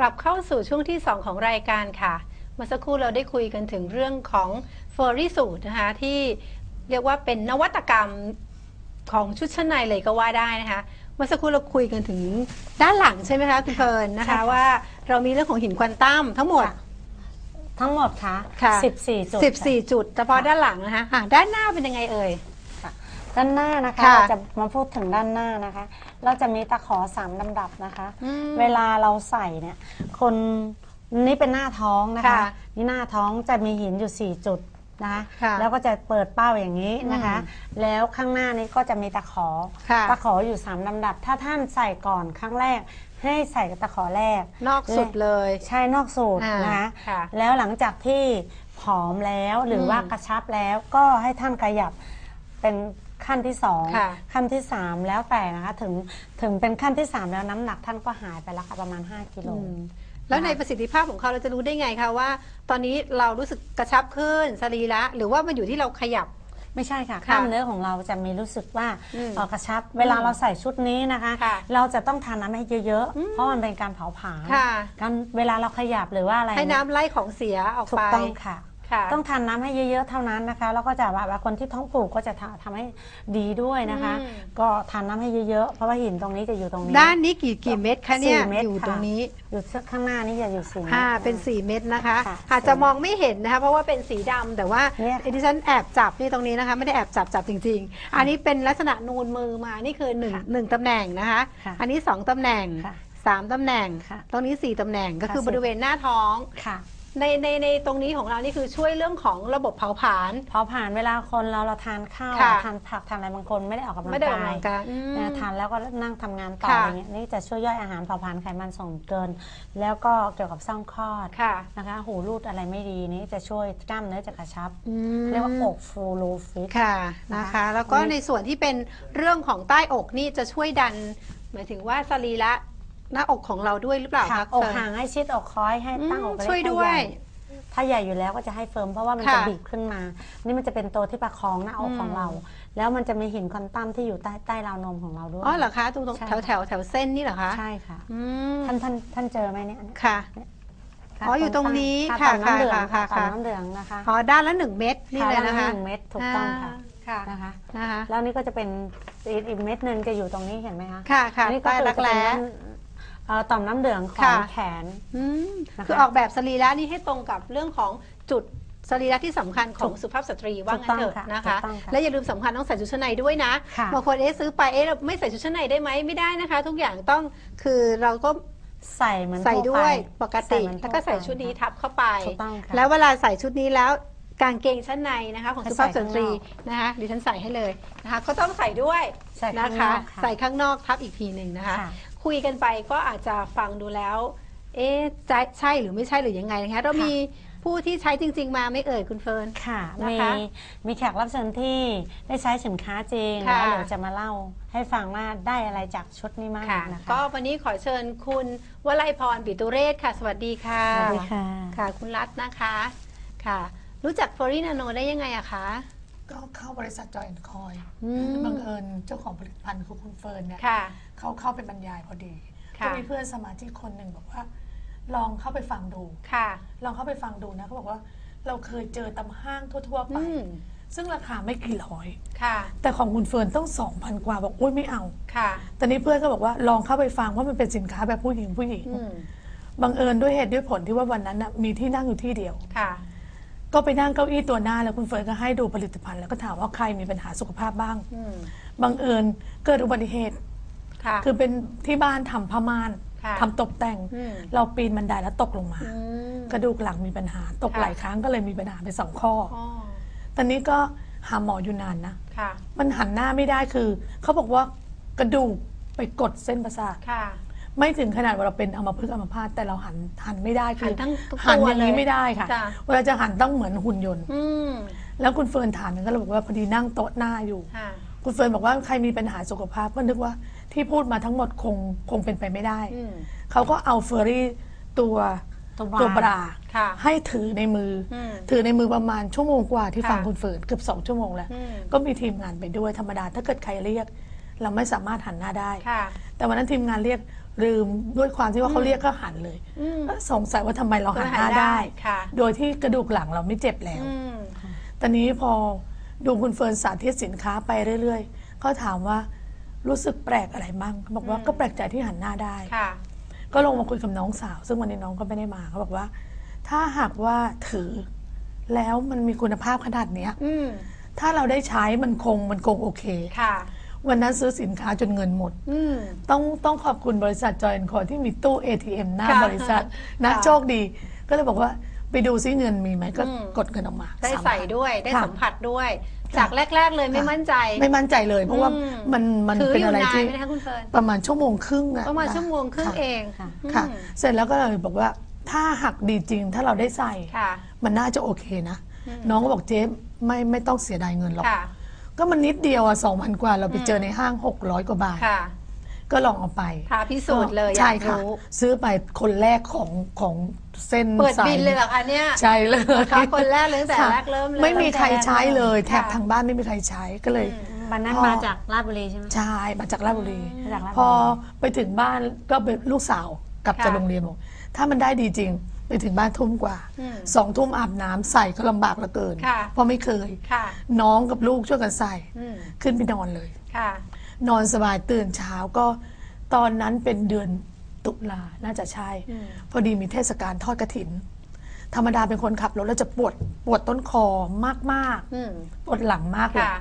กลับเข้าสู่ช่วงที่ 2 ของรายการค่ะ เมื่อสักครู่เราได้คุยกันถึงเรื่องของเฟอร์รี่สูตรนะคะที่เรียกว่าเป็นนวัตกรรมของชุดชั้นในเลยก็ว่าได้นะคะเมื่อสักครู่เราคุยกันถึงด้านหลังใช่ไหมคะคุณเฟิร์นนะใช่คะค่ะว่าเรามีเรื่องของหินควอนตัมทั้งหมดค่ะทั้งหมดค่ะค่ะ 14 จุด 14 จุดเฉพาะด้านหลังนะคะอะด้านหน้าเป็นยังไงเอ่ยค่ะ ด้านหน้านะคะค่ะเราจะมาพูดถึงด้านหน้านะคะ เราจะมีตะขอสามลำดับนะคะ อืมเวลาเราใส่เนี่ย คนนี่เป็นหน้าท้องนะคะ ค่ะนี่หน้าท้องจะมีหินอยู่4จุดนะคะค่ะแล้วก็จะเปิดเป้าอย่างนี้นะคะอืแล้วข้างหน้านี้ก็จะมีตะขอค่ะตะขออยู่3ลำดับ ถ้าท่านใส่ก่อนครั้งแรก ให้ใส่ตะขอแรกนอกสุดเลยใช่นอกสูตรอ่านนะคะค่ะแล้วหลังจากที่ผอมแล้วหรืออม ว่ากระชับแล้วก็ให้ท่านขยับเป็น ขั้นที่สองค่ะขั้นที่สามแล้วแต่นะคะถึงถึงเป็นขั้นที่สามแล้วน้ำหนักท่านก็หายไปแล้วค่ะประมาณ 5กิโล อืมแล้วในประสิทธิภาพของเขาเราจะรู้ได้ไงคะว่า ตอนนี้เรารู้สึกกระชับขึ้นสรีระหรือว่ามันอยู่ที่เราขยับ ไม่ใช่ค่ะค่ะกล้ามเนื้อของเราจะมีรู้สึกว่าอืมเอ่อกระชับ เวลาเราใส่ชุดนี้นะคะ ค่ะเราจะต้องทานน้ำให้เยอะๆ เพราะมันเป็นการเผาผลาญค่ะ การเวลาเราขยับหรือว่าอะไรให้น้ำไล่ของเสียออกถูไป กต้องค่ะ ค่ะต้องทานน้ำให้เยอะ ๆ เท่านั้นนะคะ แล้วก็จะแบบว่าคนที่ท้องผูกก็จะทำทำให้ดีด้วยนะคะ อืม ก็ทานน้ำให้เยอะๆ เพราะว่าหินตรงนี้จะอยู่ตรงนี้ ด้านนี้กี่กี่เม็ดคะเนี่ยสี่เม็ดอยู่ค่ะ ตรงนี้อยู่ข้างหน้านี่จะอยู่สี่เม็ดอ่าเป็น 4 เม็ดนะคะ ค่ะอาจจะมองไม่เห็นนะคะ เพราะว่าเป็นสีดำแต่ว่าเนี่ยดิฉันแอบจับนี่ตรงนี้นะคะ ไม่ได้แอบจับจับจริง ๆ อันนี้เป็นลักษณะนูนมือมานี่คือ1นึ่งค่ะหนึ่งตำแหน่งนะคะ ค่ะอันนี้2ตำแหน่งค่ะสามตำแหน่ง ค่ะตรงนี้4ตำแหน่งก็ค่ะ คือสี่บริเวณหน้าท้อง ค่ะ ในในในตรงนี้ของเรานี่คือช่วยเรื่องของระบบเผาผลาญพอผ่านเวลาคนเราเราทานข้าวค่ะทานผักทานอะไรบางคนไม่ได้ออกกำลังไม่ได้ออกกากำลัยงกายอืมนะทานแล้วก็นั่งทำงานต่อค่ะอะไรเงี้ยนี่จะช่วยย่อยอาหารเผาผลาญไขมันส่งเกิน แล้วก็เกี่ยวกับซ่องคลอดค่ะนะคะ หูรูดอะไรไม่ดีนี่จะช่วยกล้ามเนื้อจะกระชับอืมเรียกว่าอกฟูโลฟิต ค่ะนะคะ แล้วก็ในส่วนที่เป็นเรื่องของใต้อกนี่จะช่วยดัน หมายถึงว่าสรีระ หน้าอกของเราด้วยหรือเปล่าค่ะคะอกเฟิร์นห่างให้ชิดอกคอยให้ตั้งอกอืมไปเลช่วยถ้าด้วยใหญ่ถ้าใหญ่อยู่แล้วก็จะให้เฟิร์มเพราะว่ามันค่ะจะบีบขึ้นมา นี่มันจะเป็นตัวที่ประคองหน้าอกอืมของเรา แล้วมันจะมีหินควอนตัมที่อยู่ใต้ใต้ราวนมของเราด้วยอ๋อเหรอคะตรงตรงใช่แถวแถวแถวเส้นนี่เหรอคะใช่ค่ะอืมท่านท่านท่านเจอไหมเนี่ยค่ะค่ะอ๋ออยู่ตรงนี้ค่ะค่ะต่อมน้ำเหลืองค่ะค่ะค่ะต่อมน้ำเหลืองนะคะอ๋อด้านละหนึ่งเม็ดนี่เลยนะคะด้าหนึ่งเม็ดถูกต้องค่ะค่ะนะคะนะคะแล้วนี่ก็จะเป็นอีกอีกเม็ดหนึ่งจะอยู่ตรงนี้เห็นไหมคะค่ะค่ะอันนี้ก็ใต้คือรักจะเป็นแร้ด้านเอ่อ ต่อมน้ำเหลืองขอค่ะงแขน อืมนะคะคือออกแบบสรีระนี่ให้ตรงกับเรื่องของจุดสรีระที่สำคัญของสุภาพสตรีว่างั้นเถอะถูกต้องค่ะนะคะ ถูกต้องค่ะและอย่าลืมสำคัญต้องใส่ชุดชั้นในด้วยนะค่ะบางคนเอ๊ะซื้อไปเอ๊ะเราไม่ใส่ชุดชั้นในได้ไหมไม่ได้นะคะ ทุกอย่างต้องคือเราก็ใส่เหมือนใส่ทั่ด้วยไปปกติ ใส่เหมือนทั่แล้วก็ใส่ชุดนี้ทับเข้าไป ถูกต้องค่ะ แล้วเวลาใส่ชุดนี้แล้วกางเกงชั้นในนะคะของให้สุภาพสตรีใส่ข้างนอก นะคะดิฉันใส่ให้เลยนะคะก็ต้องใส่ด้วยใส่นะข้างนคะ อกค่ะ ใส่ข้างนอกทับอีกทีหนึ่งนะคะ ค่ะ คุยกันไปก็อาจจะฟังดูแล้ว เอ๊ะจะใช่หรือไม่ใช่หรือยังไงนะคะเรามีผู้ที่ใช้จริง ๆ มาไม่เอ่ยคุณเฟิร์น ค่ะนะมีคะมีแขกรับเชิญที่ได้ใช้สินค้าจริงค่ะ แล้วเดี๋ยวจะมาเล่าให้ฟังว่าได้อะไรจากชุดนี้มากค่ะ นะคะก็วันนี้ขอเชิญคุณวลัยพรปิตุเรศค่ะ สวัสดีค่ะ สวัสดีค่ะ ค่ะ คุณรัตน์นะคะ ค่ะ รู้จักฟอรีนาโนได้ยังไงอะคะ ก็เข้าบริษัทจอยแอนคอยอืมบังเอิญเจ้าของผลิตภัณฑ์คือคุณเฟิร์นเนี่ยค่ะเขาเข้าไปบรรยายพอดีค่ะก็มีเพื่อนสมาชิกคนหนึ่งบอกว่า ลองเข้าไปฟังดูค่ะ ลองเข้าไปฟังดูนะเขาบอกว่า เราเคยเจอตามห้างทั่ว ๆ ไปอืมซึ่งราคาไม่กี่ร้อยค่ะ แต่ของคุณเฟิร์นต้องสองพันกว่าบอกอุ้ยไม่เอาค่ะตอนนี้เพื่อนก็บอกว่าลองเข้าไปฟังว่ามันเป็นสินค้าแบบผู้หญิงผู้หญิงอืมบังเอิญด้วยเหตุด้วยผลที่ว่าวันนั้นนะมีที่นั่งอยู่ที่เดียวค่ะ ก็ไปนั่งเก้าอี้ตัวหน้าแล้วคุณเฟิร์นก็ให้ดูผลิตภัณฑ์แล้วก็ถามว่าใครมีปัญหาสุขภาพบ้างอืมบังเอิญเกิดอุบัติเหตุ ค่ะ คือเป็นที่บ้านทำผ้าม่านค่ะ ทำตกแต่งอืมเราปีนบันไดแล้วตกลงมา อืม กระดูกหลังมีปัญหา ตกค่ะ หลายครั้งก็เลยมีปัญหาไปสองข้ออ๋อตอนนี้ก็หาหมออยู่นานนะ ค่ะมันหันหน้าไม่ได้คือ เขาบอกว่ากระดูกไปกดเส้นประสาท ค่ะ ไม่ถึงขนาดว่าเราเป็นอัมพฤกษ์อัมพาตแต่เราหันหันไม่ได้คืหัอนทั้งตัวหันอย่างเลนี้ยไม่ได้ค่ะ จ้ะ เวลาจะหันต้องเหมือนหุ่นยนต์ อืมแล้วคุณเฟิร์นถามมันก็เลยบอกว่าพอดีนั่งโต๊ะหน้าอยู่ ค่ะ คุณเฟิร์นบอกว่าใครมีปัญหาสุขภาพก็นึกว่าที่พูดมาทั้งหมดคงคงเป็นไปไม่ได้ อืมเขาก็เอาเฟอร์รี่ตัวตัวตัวบบราราค่ะ ให้ถือในมืออมถือในมือประมาณชั่วโมงกว่าที่ค่ะ ฟังคุณเฟิร์นเกือบสองชั่วโมงแล้ว อืม ก็มีทีมงานไปด้วยธรรมดาถ้าเกิดใครเรียก เราไม่สามารถหันหน้าได้ค่ะแต่วันนั้นทีมงานเรียกลืมด้วยความที่ว่าเขาอืมเรียกก็หันเลยอืมก็สงสัยว่าทำไมเราหันหน้าหันได้ได้ค่ะโดยที่กระดูกหลังเราไม่เจ็บแล้วอืมตอนนี้พอดูคุณเฟิร์นสาธิตสินค้าไปเรื่อยๆเขาถามว่ารู้สึกแปลกอะไรบ้างเขาบอกว่าอืมก็แปลกใจที่หันหน้าได้ค่ะก็ลงมาคุยกับน้องสาว ซึ่งวันนี้น้องก็ไม่ได้มาเขาบอกว่า ถ้าหากว่าถือแล้วมันมีคุณภาพขนาดเนี้ยอืมถ้าเราได้ใช้มันคงมันคงโอเคค่ะ วันนั้นซื้อสินค้าจนเงินหมด อืม ต้องต้องขอบคุณบริษัทจอยคอที่มีตู้ ATM หน้าค่ะบริษัทนะค่ะโชคดี ก็เลยบอกว่าไปดูซิเงินมีไหมก็อืม กดเงินออกมาได้3,000ใส่ด้วยได้ค่ะสัมผัสด้วยจากแรก ๆ เลยไม่ค่ะมั่นใจ ไม่มั่นใจเลย เพราะว่าอืม มันมันถือเป็นอยู่อะไรนานที่ไหมคะคุณเฟิร์นประมาณชั่วโมงครึ่งอประมาณนชั่วโมงครึ่งค่ะเองค่ะ ค่ะ อืมเสร็จแล้วก็เลยบอกว่าถ้าหักดีจริงถ้าเราได้ใส่ ค่ะ มันน่าจะโอเคนะ อืม น้องก็บอกเจ๊ไม่ไม่ต้องเสียดายเงินหรอก ค่ะ ก็มันนิดเดียวอะสองพันกว่าเราไปเจอในห้างหกร้อยกว่าบาท ค่ะก็ลองเอาไปพาพิสูจน์เลยอใช่ยากค่ะรู้ซื้อไปคนแรกของของเส้นเปิดสายบินเลยเหรอคะเนี่ยใช่เลยค่ะคนแรกเลยตั้งแต่ค่ะแรกเริ่มเลยไม่มีใครใช้เลยค่ะแถบทางบ้านไม่มีใครใช้ก็เลย วันนั้นพอมาจากราชบุรีใช่ไหม ใช่มาจากราชบุรี มาจากราชพบุอรีไปถึงบ้านก็เป็นลูกสาวกลับค่ะจากโรงเรียนบอกถ้ามันได้ดีจริง ไปถึงบ้านทุ่มกว่าอืมสองทุ่มอาบน้ำใส่ก็ลำบากเหลือเกินค่ะเพราะไม่เคยค่ะน้องกับลูกช่วยกันใส่อืมขึ้นไปนอนเลยค่ะนอนสบายตื่นเช้าก็ตอนนั้นเป็นเดือนตุลาน่าจะใช่อืมพอดีมีเทศกาลทอดกระถิน ธรรมดาเป็นคนขับรถแล้วจะปวดปวดต้นคอมากอืมๆปวดหลังมากเลยค่ะ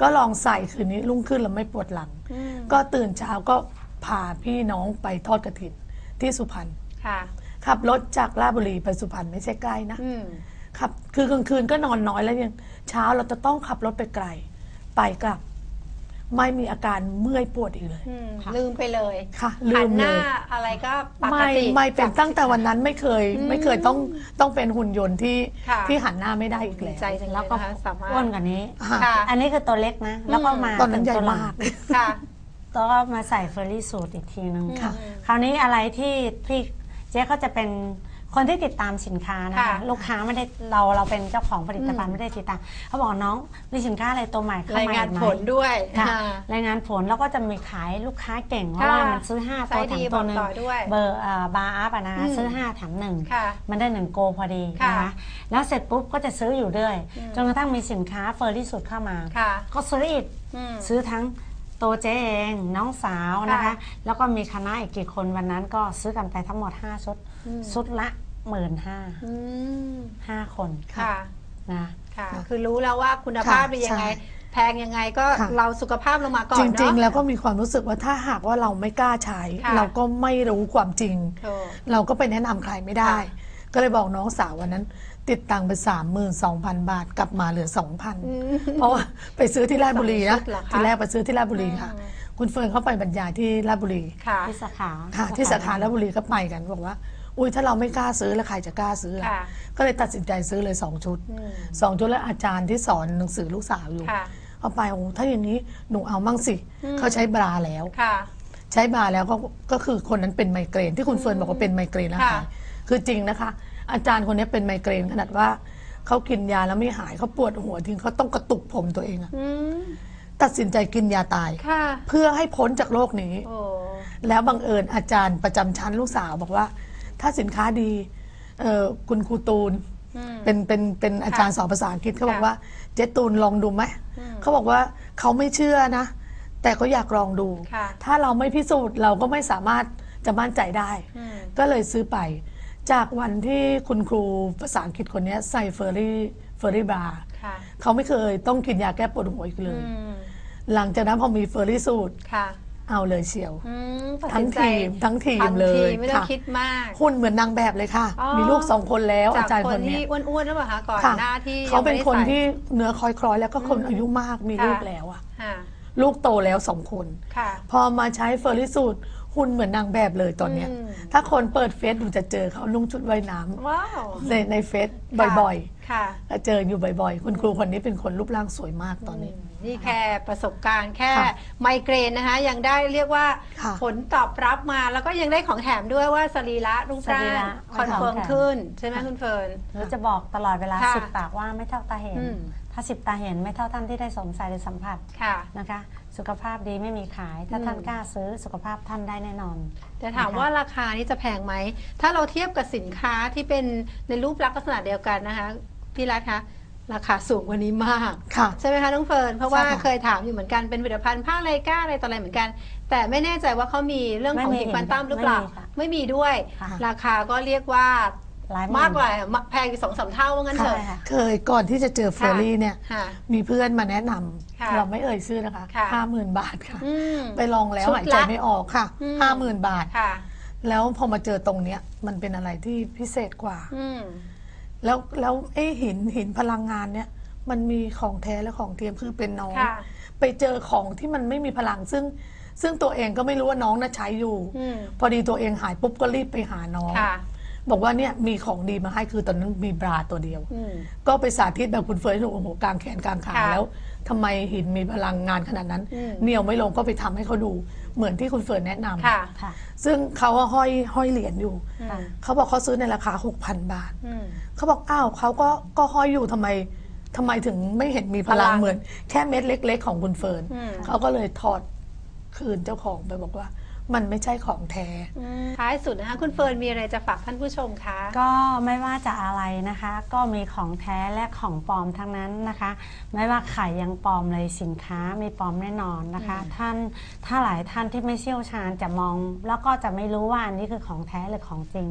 ก็ลองใส่คืนนี้รุ่งขึ้นแล้วไม่ปวดหลังอืมก็ตื่นเช้าก็พาพี่น้องไปทอดกระถินที่สุพรรณค่ะ ขับรถจากราชบุรีไปสุพรรณไม่ใช่ใกล้นะอืม ขับคือกลางคืนก็นอนน้อยแล้วยังเช้าเราจะต้องขับรถไปไกล ไปกลับ ไม่มีอาการเมื่อยปวดอีกเลย อืมค่ะ ลืมไปเลยค่ะลืหันมหเลน้ายอะไรก็ปกไม่ติ ไม่เป็นจากตั้งแต่วันนั้นไม่เคย อืมไม่เคยต้องต้องเป็นหุ่นยนต์ที่ค่ะ ที่หันหน้าไม่ได้อีกดีแล้วใจจังเลแล้ยวก็ นะคะสามารถ อ้วนกว่านี้ ค่ะค่ะ อันนี้คือตัวเล็กนะ แล้วก็มาตอนนั้นใหญ่ถึงวมาก ค่ะ แล้วก็มาใส่เฟอร์รี่สูตรอีกทีนึงค่ะ คราวนี้อะไรที่ที่ เจ๊ก็จะเป็นคนที่ติดตามสินค้านะคะค่ะลูกค้าไม่ได้เราเราเป็นเจ้าของผลิตภัณอืฑ์มไม่ได้ติดตามเขาบอกน้องมีสินค้าอะไรตัวใหม่เข้ารายมางานอีกไหมผลด้วยค่ะค่ะรายงานผลแล้วก็จะมีขายลูกค้าเก่งเพค่ะราะว่ามันซื้อ 5 ตัวใช้แถดีมตัวหนึ่งบอกต่อด้วยเบอร์บาร์อัพนะคะอืม ซื้อ 5 แถมหนึ่ง ค่ะ มันได้หนึ่งโกพอดีค่ะนะคะแล้วเสร็จปุ๊บก็จะซื้ออยู่เรื่อยอืม จนกระทั่งมีสินค้าเฟอร์รี่สุดเข้ามา ค่ะก็ซื้ออีก อืม ซื้อทั้ง ตัวเจ๊เองน้องสาวนะคะค่ะแล้วก็มีคณะอีกกี่คนวันนั้นก็ซื้อกันไปทั้งหมด 5 ชุดอืมชุดละหมื่นห้าอืมห้าคนค่ะนะค่ะค่ะ คือรู้แล้วว่าคุณภาพค่ะดียังไงใช่แพงยังไงก็ค่ะเราสุขภาพเรามาก่อนจเนาะริง ๆ แล้วก็มีความรู้สึกว่าถ้าหากว่าเราไม่กล้าใช้ค่ะเราก็ไม่รู้ความจริงโถเราก็ไปแนะนำใครไม่ได้ค่ะ ก็เลยบอกน้องสาววันนั้น ติดตังค์ไปสามหมื่นสองพันบาท กลับมาเหลือสองพันอืมเพราะว่าไปซื้อที่ราชบุรีนะสองชุดเหรอคะ ทีแรกไปซื้อที่ราชบุรีค่ะอืมคุณเฟิร์นเข้าไปบรรยายที่ราชบุรี ค่ะ ที่สาขาค่ะที่สาขาราชบุรีก็ไปกันบอกว่า อุ้ยถ้าเราไม่กล้าซื้อแล้วใครจะกล้าซื้อล่ะค่ะก็เลยตัดสินใจซื้อเลยสองชุดอืมสองชุดแล้วอาจารย์ที่สอนหนังสือลูกสาวอยู่ค่ะ เอาไปโอ้ถ้าอย่างนี้หนูเอามั่งสิอืมเขาใช้บราแล้ว ค่ะ ใช้บราแล้วก็ก็คือคนนั้นเป็นไมเกรนที่คุณเฟิร์นบอกว่าเป็นไมเกรนนะคะค่ะ คือจริงนะคะ อาจารย์คนนี้เป็นไมเกรนขนาดว่าเขากินยาแล้วไม่หายเขาปวดหัวทิ้งเขาต้องกระตุกผมตัวเองอะอืมตัดสินใจกินยาตาย ค่ะ เพื่อให้พ้นจากโรคนี้ โอ้ แล้วบังเอิญอาจารย์ประจำชั้นลูกสาวบอกว่า ถ้าสินค้าดีเอ่อคุณครูตูน อืม เป็นเป็นเป็นอาจารย์สอนภาษาอังกฤษเขาบอกค่ะ ว่าเจ๊ตูนลองดูไหมอืมเขาบอกว่าเขาไม่เชื่อนะ แต่เขาอยากลองดู ค่ะ ถ้าเราไม่พิสูจน์เราก็ไม่สามารถจะมั่นใจได้ อืม ก็เลยซื้อไป จากวันที่คุณครูภาษาอังกฤษคนนี้ใส่เฟอร์รี่เฟอร์รี่บราค่ะเขาไม่เคยต้องกินยาแก้ปวดหัวอีกเลอืย มหลังจากนั้นพอมีเฟอร์รี่สูตร ค่ะเอาเลยเชียว อืมตัดทั้สิงนใจทีมทั้งทีมทันเลยไม่ต้องค่ะคิดมาก หุ่นเหมือนนางแบบเลยค่ะ อ๋อ มีลูกสองคนแล้วจาอากจารย์คคนนที่เนี้ยอ้วนๆหรือเปล่าคะก่อนค่ะ หน้าที่เขาเป็นยังคนไม่ได้ใส่ ที่เนื้อคอยคล้อยแล้วก็คนอืมอายุมากมีค่ะ ลูกแล้วอะค่ะลูกโตแล้วสองคน ค่ะ พอมาใช้เฟอร์รี่สูตร หุ่นเหมือนนางแบบเลยตอนเนี้ย อืมถ้าคนเปิดเฟซดูจะเจอเขานุ่งชุดว่ายน้ำว้าวในในเฟซบ่อยค่ะๆก็เจออยู่บ่อยๆ คุณครูคนนี้เป็นคนรูปร่างสวยมากตอนนี้มนี่แค่ประสบการณ์แค่ค่ะไมเกรนนะคะ ยังได้เรียกว่าค่ะผลตอบรับมาแล้วก็ยังได้ของแถมด้วยว่าสรีระรูปร่าสรีงระคอนเฟิร์มของแถม ขึ้น ใช่ไหมคุณเฟิร์น หนูจะบอกตลอดเวลาค่ะสุดปากว่าไม่เท่าตาเห็น อืม ถ้าสิบตาเห็นไม่เท่าท่านที่ได้สวมใส่หรือสัมผัสค่ะ นะคะ สุขภาพดีไม่มีขาย ถ้าอืม ท่านกล้าซื้อสุขภาพท่านได้แน่นอน แต่ถามนะคะว่าราคานี่จะแพงไหม ถ้าเราเทียบกับสินค้าที่เป็นในรูปลักษณ์ลักษณะเดียวกันนะคะ พี่รัฐคะราคาสูงกว่านี้มาก ค่ะ ใช่ไหมคะน้องเฟิร์น เพราะว่าใช่ค่ะเคยถามอยู่เหมือนกันเป็นผลิตภัณฑ์ผ้าไรก้าอะไรต่ออะไรเหมือนกัน แต่ไม่แน่ใจว่าเขามีเรื่องของไม่มีหินควอนตัมหรือเปล่า ไม่มีค่ะไม่มีด้วย ค่ะ ราคาก็เรียกว่า หลายหนมากกว่าแพงอีกสองสามเท่าว่างั้นเถใช่อะค่ะ เคยก่อนที่จะเจอเฟอร์รี่เนี่ย ค่ะมีเพื่อนมาแนะนำค่ะเราไม่เอ่ยชื่อนะคะค่ะ ห้าหมื่นบาทค่ะ อืม ไปลองแล้วชุดละหายใจไม่ออกค่ะอืม ห้าหมื่นบาท ค่ะ แล้วพอมาเจอตรงเนี้ยมันเป็นอะไรที่พิเศษกว่า อืม แล้วแล้วไอ้หินหินพลังงานเนี่ย มันมีของแท้และของเทียมคือเป็นน้อง ค่ะ ไปเจอของที่มันไม่มีพลังซึ่ง ซึ่งตัวเองก็ไม่รู้ว่าน้องน่ะใช้อยู่ อืม พอดีตัวเองหายปุ๊บก็รีบไปหาน้อง ค่ะ บอกว่าเนี่ยมีของดีมาให้คือตอนนั้นมีบราตัวเดียวอืมก็ไปสาธิตแบบคุณเฟิร์นให้ดูโอ้โหกลางแขนกลางขาค่ะแล้วทำไมหินมีพลังงานขนาดนั้นอืมเหนียวไม่ลงก็ไปทำให้เขาดู เหมือนที่คุณเฟิร์นแนะนำค่ะค่ะซึ่งเขาว่าห้อยห้อยเหรียญอยู่อืมเขาบอกเขาซื้อในราคา6,000บาทอืมเขาบอกอ้าวเขาก็ก็ห้อยอยู่ทำไมทำไมถึงไม่เห็นมีพลังพลังเหมือน แค่เม็ดเล็ก ๆ ของคุณเฟิร์นอืมเขาก็เลยถอดคืนเจ้าของไปบอกว่า มันไม่ใช่ของแท้อืมท้ายสุดนะคะคุณเฟิร์นมีอะไรจะฝากท่านผู้ชมคะก็ไม่ว่าจะอะไรนะคะ ก็มีของแท้และของปลอมทั้งนั้นนะคะ ไม่ว่าขายยังปลอมเลยสินค้ามีปลอมแน่นอนนะคะ ท่านถ้าหลายท่านที่ไม่เชี่ยวชาญจะมอง แล้วก็จะไม่รู้ว่าอันนี้คือของแท้หรือของจริง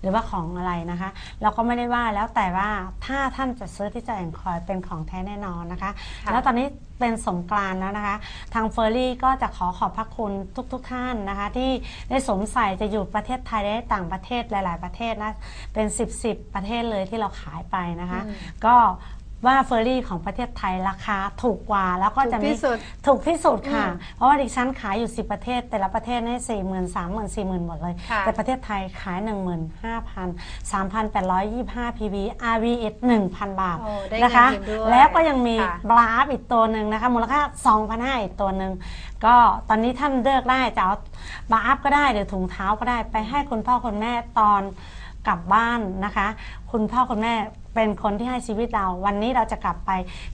หรือว่าของอะไรนะคะ เราก็ไม่ได้ว่าแล้วแต่ว่าถ้าท่านจะซื้อที่จะแอนคอยเป็นของแท้แน่นอนนะคะค่ะแล้วตอนนี้ เป็นสงกรานต์แล้วนะคะ ทางเฟอร์รี่ก็จะขอขอบพระคุณทุกๆทท่านนะคะ ที่ได้สวมใส่จะอยู่ประเทศไทยได้ต่างประเทศหลาย ๆ ประเทศนะเป็น 10บสประเทศเลยที่เราขายไปนะคะอืมก็ ว่าเฟอร์รี่ของประเทศไทยราคาถูกกว่าแล้วก็จะถูกมีที่สุดถูกที่สุดค่ะอืมเพราะว่าดิฉันขายอยู่ 10 ประเทศ แต่ละประเทศนี่สี่หมื่นสามหมื่นสี่หมื่นหมดเลย ค่ะ แต่ประเทศไทยขาย 1 5 0 0 0 3,825 PV RVS 1,000 บาทโอ้ได้นะคะเงินคืนด้วยแล้วก็ยังมีค่ะบราฟอีกตัวหนึ่งนะคะมูลค่า2,500อีกตัวหนึ่งก็ตอนนี้ท่านเลือกได้จะเอาบราฟก็ได้หรือถุงเท้าก็ได้ไปให้คุณพ่อคุณแม่ตอน กลับบ้านนะคะ คุณพ่อคุณแม่เป็นคนที่ให้ชีวิตเรา วันนี้เราจะกลับไป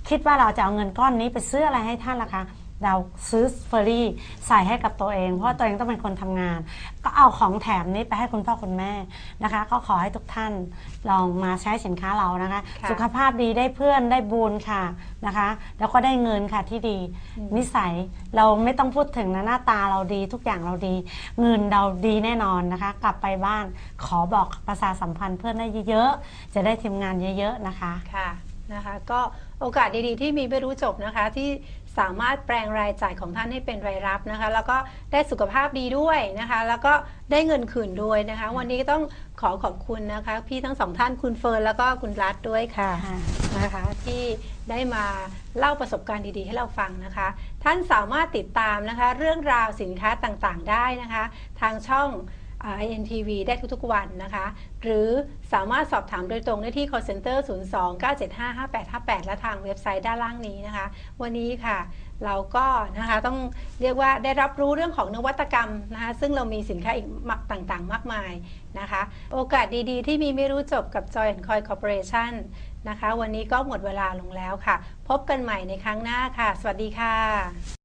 คิดว่าเราจะเอาเงินก้อนนี้ไปซื้ออะไรให้ท่านล่ะคะ เราซื้อเฟอร์รี่ใส่ให้กับตัวเอง เพราะว่าตัวเองต้องเป็นคนทำงาน ก็เอาของแถมนี้ไปให้คุณพ่อคุณแม่นะคะ ก็ขอให้ทุกท่านลองมาใช้สินค้าเรานะคะค่ะสุขภาพดีได้เพื่อนได้บุญค่ะนะคะ แล้วก็ได้เงินค่ะที่ดี นิสัยเราไม่ต้องพูดถึงนะหน้าตาเราดีทุกอย่างเราดี เงินเราดีแน่นอนนะคะ กลับไปบ้านขอบอกประชาสัมพันธ์เพื่อนได้เยอะๆจะได้ทีมงานเยอะ ๆนะคะค่ะ นะคะก็โอกาสดีๆ ที่มีไม่รู้จบนะคะ ที่สามารถแปลงรายจ่ายของท่านให้เป็นรายรับนะคะ แล้วก็ได้สุขภาพดีด้วยนะคะ แล้วก็ได้เงินคืนด้วยนะคะ วันนี้ก็ต้องขอขอบคุณนะคะ พี่ทั้งสองท่านคุณเฟิร์นแล้วก็คุณรัฐด้วยค่ะค่ะนะคะ ที่ได้มาเล่าประสบการณ์ดีๆ ให้เราฟังนะคะ ท่านสามารถติดตามนะคะ เรื่องราวสินค้าต่างๆ ได้นะคะ ทางช่อง INTV ได้ทุกๆวันนะคะ หรือสามารถสอบถามโดยตรงได้ที่ call center 029755858 และทางเว็บไซต์ด้านล่างนี้นะคะ วันนี้ค่ะเราก็นะคะต้องเรียกว่าได้รับรู้เรื่องของนวัตกรรมนะคะซึ่งเรามีสินค้าอีกมากต่างๆ มากมายนะคะ โอกาสดีๆ ที่มีไม่รู้จบกับ Joy Coin Corporation นะคะ วันนี้ก็หมดเวลาลงแล้วค่ะ พบกันใหม่ในครั้งหน้าค่ะ สวัสดีค่ะ